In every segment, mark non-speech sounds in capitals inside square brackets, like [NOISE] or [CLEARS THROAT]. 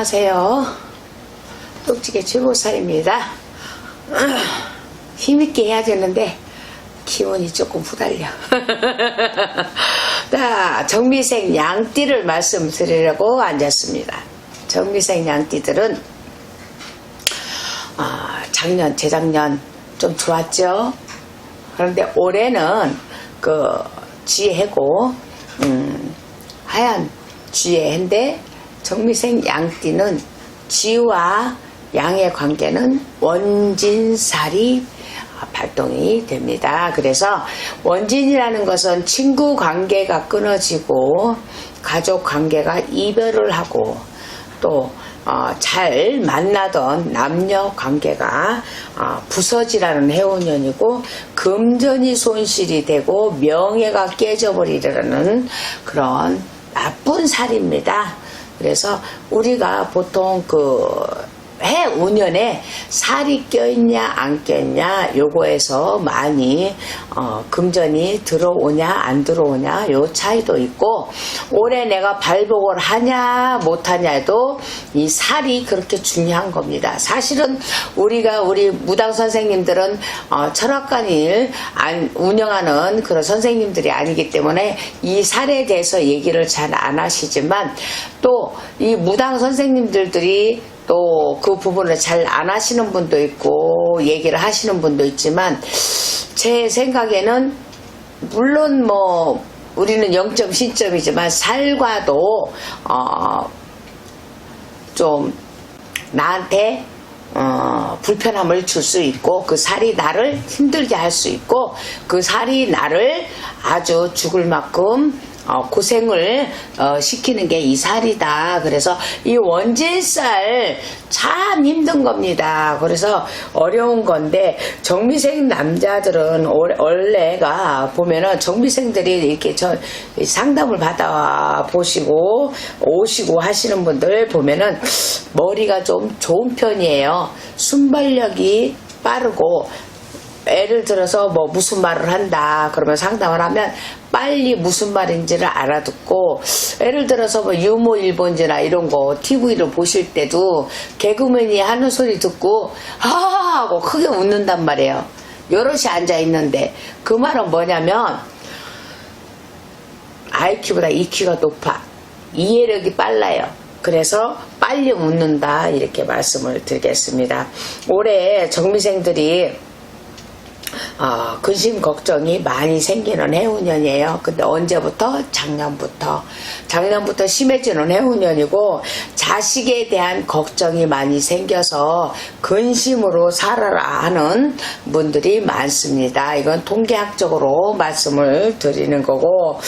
안녕하세요. 똑지게 최고사입니다. [CLEARS THROAT] 힘있게 해야 되는데 기운이 조금 후달려. [LAUGHS] 자, 정미생 양띠를 말씀드리려고 앉았습니다. 정미생 양띠들은 아, 작년, 재작년 좀 좋았죠. 그런데 올해는 그 지혜고 음, 하얀 지혜인데 정미생 양띠는 지와 양의 관계는 원진살이 발동이 됩니다. 그래서 원진이라는 것은 친구 관계가 끊어지고 가족 관계가 이별을 하고 또 어, 잘 만나던 남녀 관계가 어, 부서지라는 해운년이고 금전이 손실이 되고 명예가 깨져버리려는 그런 나쁜 살입니다. 그래서 우리가 보통 그 해 운연에 살이 껴있냐 안 껴있냐 요거에서 많이 어, 금전이 들어오냐 안 들어오냐 요 차이도 있고 올해 내가 발복을 하냐 못하냐도 이 살이 그렇게 중요한 겁니다. 사실은 우리가 우리 무당 선생님들은 어, 철학관일 안, 운영하는 그런 선생님들이 아니기 때문에 이 살에 대해서 얘기를 잘 안 하시지만 또 이 무당 선생님들이 또 그 부분을 잘 안 하시는 분도 있고 얘기를 하시는 분도 있지만 제 생각에는 물론 뭐 우리는 0점 시점이지만 살과도 어 좀 나한테 어, 불편함을 줄 수 있고 그 살이 나를 힘들게 할 수 있고 그 살이 나를 아주 죽을 만큼 어, 고생을 어, 시키는 게 이 살이다. 그래서 이 원진살 참 힘든 겁니다. 그래서 어려운 건데 정미생 남자들은 올- 원래가 보면은 정미생들이 이렇게 저 상담을 받아 보시고 오시고 하시는 분들 보면은 머리가 좀 좋은 편이에요. 순발력이 빠르고 예를 들어서 뭐 무슨 말을 한다 그러면 상담을 하면 빨리 무슨 말인지를 알아듣고 예를 들어서 뭐 유머 일본지나 이런 거 TV를 보실 때도 개그맨이 하는 소리 듣고 아 하고 크게 웃는단 말이에요 여럿이 앉아 있는데 그 말은 뭐냐면 IQ보다 EQ가 높아. 이해력이 빨라요. 그래서 빨리 웃는다. 이렇게 말씀을 드리겠습니다. 올해 정미생들이 어, 근심 걱정이 많이 생기는 해운년이에요. 근데 언제부터? 작년부터. 작년부터 심해지는 해운년이고 자식에 대한 걱정이 많이 생겨서 근심으로 살아라 하는 분들이 많습니다. 이건 통계학적으로 말씀을 드리는 거고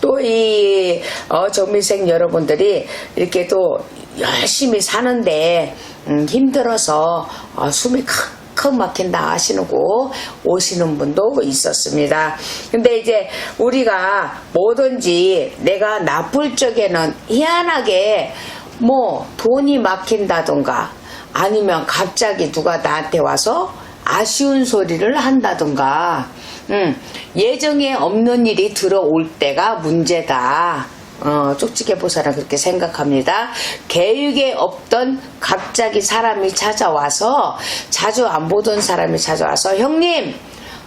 또이 어, 정미생 여러분들이 이렇게 또 열심히 사는데 음, 힘들어서 어, 숨이 칵 크 막힌다 하시고 오시는 분도 있었습니다. 근데 이제 우리가 뭐든지 내가 나쁠 적에는 희한하게 뭐 돈이 막힌다던가 아니면 갑자기 누가 나한테 와서 아쉬운 소리를 한다던가 음, 예정에 없는 일이 들어올 때가 문제다. 어, 쪽지게 보사는 그렇게 생각합니다. 계획에 없던 갑자기 사람이 찾아와서 자주 안 보던 사람이 찾아와서 형님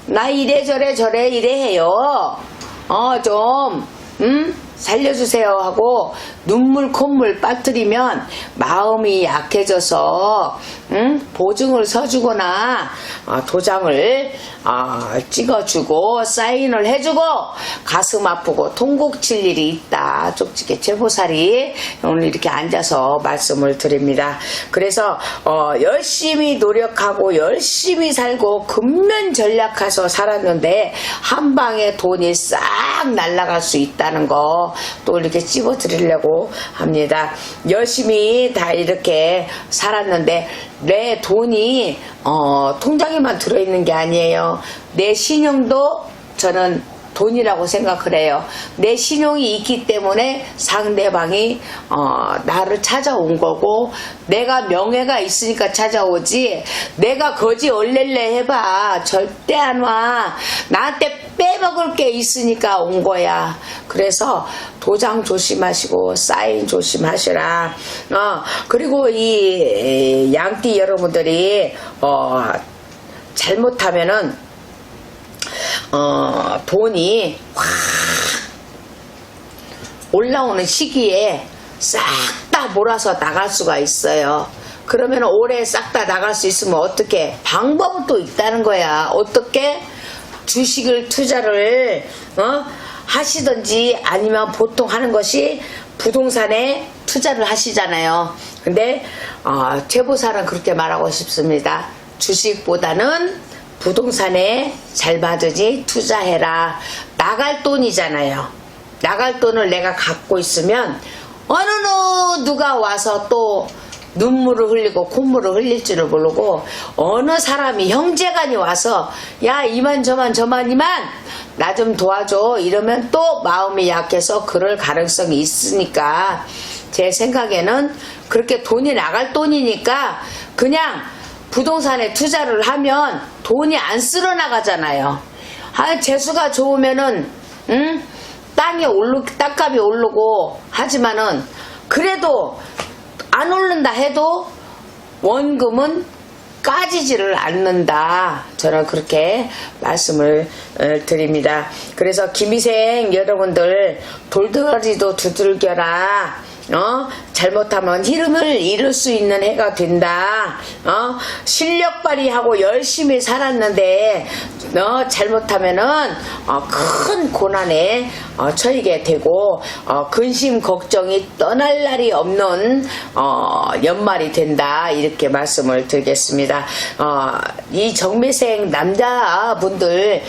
나 이래저래 저래 이래 해요. 어, 좀, 음? 살려주세요 하고 눈물 콧물 빠뜨리면 마음이 약해져서 음? 보증을 서주거나 어, 도장을 어, 찍어주고 사인을 해주고 가슴 아프고 통곡칠 일이 있다. 쪽지게 제보살이 오늘 이렇게 앉아서 말씀을 드립니다. 그래서 어, 열심히 노력하고 열심히 살고 근면 전략해서 살았는데 한 방에 돈이 싹 날아갈 수 있다는 거 또 이렇게 찝어 드리려고 합니다. 열심히 다 이렇게 살았는데 내 돈이 어, 통장에만 들어있는 게 아니에요. 내 신용도 저는 돈이라고 생각을 해요. 내 신용이 있기 때문에 상대방이 어, 나를 찾아온 거고 내가 명예가 있으니까 찾아오지 내가 거지 얼렐레 해봐 절대 안 와. 나한테 빼먹을 게 있으니까 온 거야. 그래서 도장 조심하시고 사인 조심하시라. 어, 그리고 이 양띠 여러분들이 어, 잘못하면은 어, 돈이 확 올라오는 시기에 싹 다 몰아서 나갈 수가 있어요. 그러면 올해 싹 다 나갈 수 있으면 어떻게? 방법은 또 있다는 거야. 어떻게? 주식을 투자를 어? 하시든지 아니면 보통 하는 것이 부동산에 투자를 하시잖아요. 근데 어, 최보살은 그렇게 말하고 싶습니다. 주식보다는 부동산에 잘 받으니 투자해라. 나갈 돈이잖아요. 나갈 돈을 내가 갖고 있으면 어느 누가 와서 또 눈물을 흘리고 콧물을 흘릴 줄을 모르고 어느 사람이 형제간이 와서 야 이만 저만 저만 이만 나 좀 도와줘 이러면 또 마음이 약해서 그럴 가능성이 있으니까 제 생각에는 그렇게 돈이 나갈 돈이니까 그냥 부동산에 투자를 하면 돈이 안 쓸어 나가잖아요. 아, 재수가 좋으면은, 응? 땅이 오르, 땅값이 오르고 하지만은, 그래도 안 오른다 해도 원금은 까지지를 않는다. 저는 그렇게 말씀을 어, 드립니다. 그래서 김희생 여러분들 돌덩어리도 두들겨라. 어? 잘못하면 이름을 잃을 수 있는 해가 된다. 어? 실력 발휘하고 열심히 살았는데, 어? 잘못하면은, 어, 큰 고난에 어, 처하게 되고, 어, 근심, 걱정이 떠날 날이 없는, 어, 연말이 된다. 이렇게 말씀을 드리겠습니다. 어, 이 정미생 남자분들도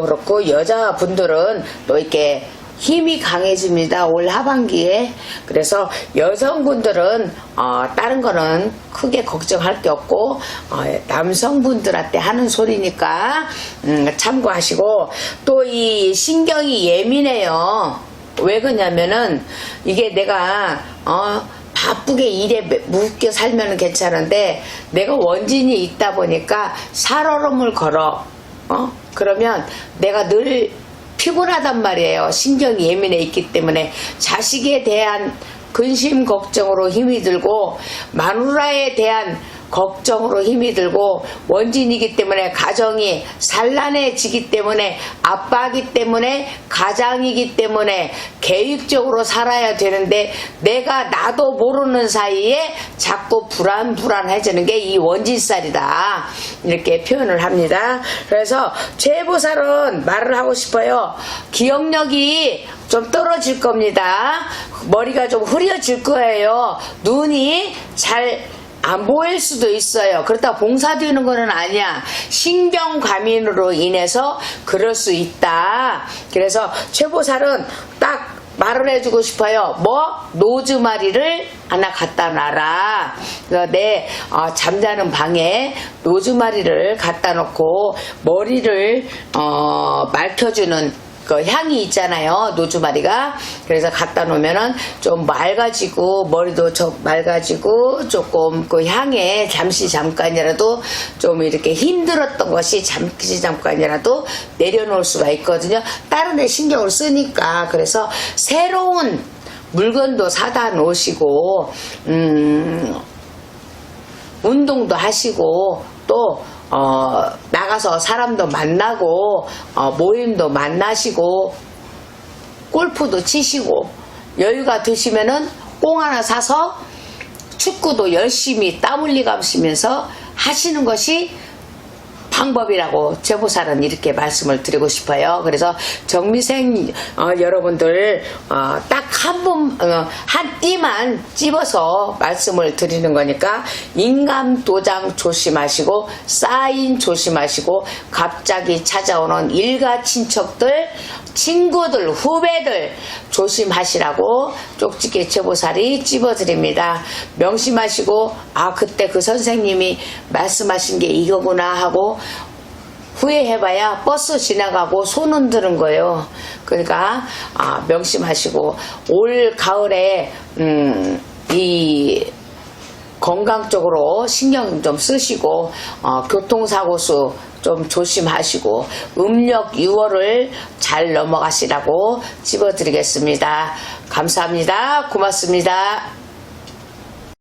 그렇고, 여자분들은 또 이렇게 힘이 강해집니다. 올 하반기에. 그래서 여성분들은 어, 다른 거는 크게 걱정할 게 없고 어, 남성분들한테 하는 소리니까 음, 참고하시고 또 이 신경이 예민해요. 왜 그러냐면은 이게 내가 어, 바쁘게 일에 묶여 살면 괜찮은데 내가 원진이 있다 보니까 살얼음을 걸어. 어? 그러면 내가 늘 피곤하단 말이에요. 신경이 예민해 있기 때문에 자식에 대한 근심 걱정으로 힘이 들고 마누라에 대한 걱정으로 힘이 들고 원진이기 때문에 가정이 산란해지기 때문에 아빠기 때문에 가장이기 때문에 계획적으로 살아야 되는데 내가 나도 모르는 사이에 자꾸 불안불안해지는 게 이 원진살이다. 이렇게 표현을 합니다. 그래서 최보살은 말을 하고 싶어요. 기억력이 좀 떨어질 겁니다. 머리가 좀 흐려질 거예요. 눈이 잘 안 보일 수도 있어요. 그렇다 봉사되는 거는 아니야. 신경과민으로 인해서 그럴 수 있다. 그래서 최보살은 딱 말을 해주고 싶어요. 뭐? 노즈마리를 하나 갖다 놔라. 그래서 내 어, 잠자는 방에 노즈마리를 갖다 놓고 머리를 어, 맑혀주는 그 향이 있잖아요 노주마리가. 그래서 갖다 놓으면은 좀 맑아지고 머리도 좀 맑아지고 조금 그 향에 잠시 잠깐이라도 좀 이렇게 힘들었던 것이 잠시 잠깐이라도 내려놓을 수가 있거든요. 다른 데 신경을 쓰니까. 그래서 새로운 물건도 사다 놓으시고 음 운동도 하시고 또 어, 나가서 사람도 만나고 어, 모임도 만나시고 골프도 치시고 여유가 드시면은 꽁 하나 사서 축구도 열심히 땀 흘리가시면서 하시는 것이 방법이라고 제보살은 이렇게 말씀을 드리고 싶어요. 그래서 정미생 어, 여러분들 어, 딱한 번, 어, 한 띠만 찝어서 말씀을 드리는 거니까 인감 도장 조심하시고 사인 조심하시고 갑자기 찾아오는 일가 친척들 친구들, 후배들 조심하시라고 쪽집게 제보살이 찝어드립니다. 명심하시고, 아, 그때 그 선생님이 말씀하신 게 이거구나 하고, 후회해봐야 버스 지나가고 손 흔드는 거예요. 그러니까 아, 명심하시고 올 가을에 음, 이 건강 쪽으로 신경 좀 쓰시고 어, 교통사고 수 좀 조심하시고 음력 6월을 잘 넘어가시라고 집어드리겠습니다. 감사합니다. 고맙습니다.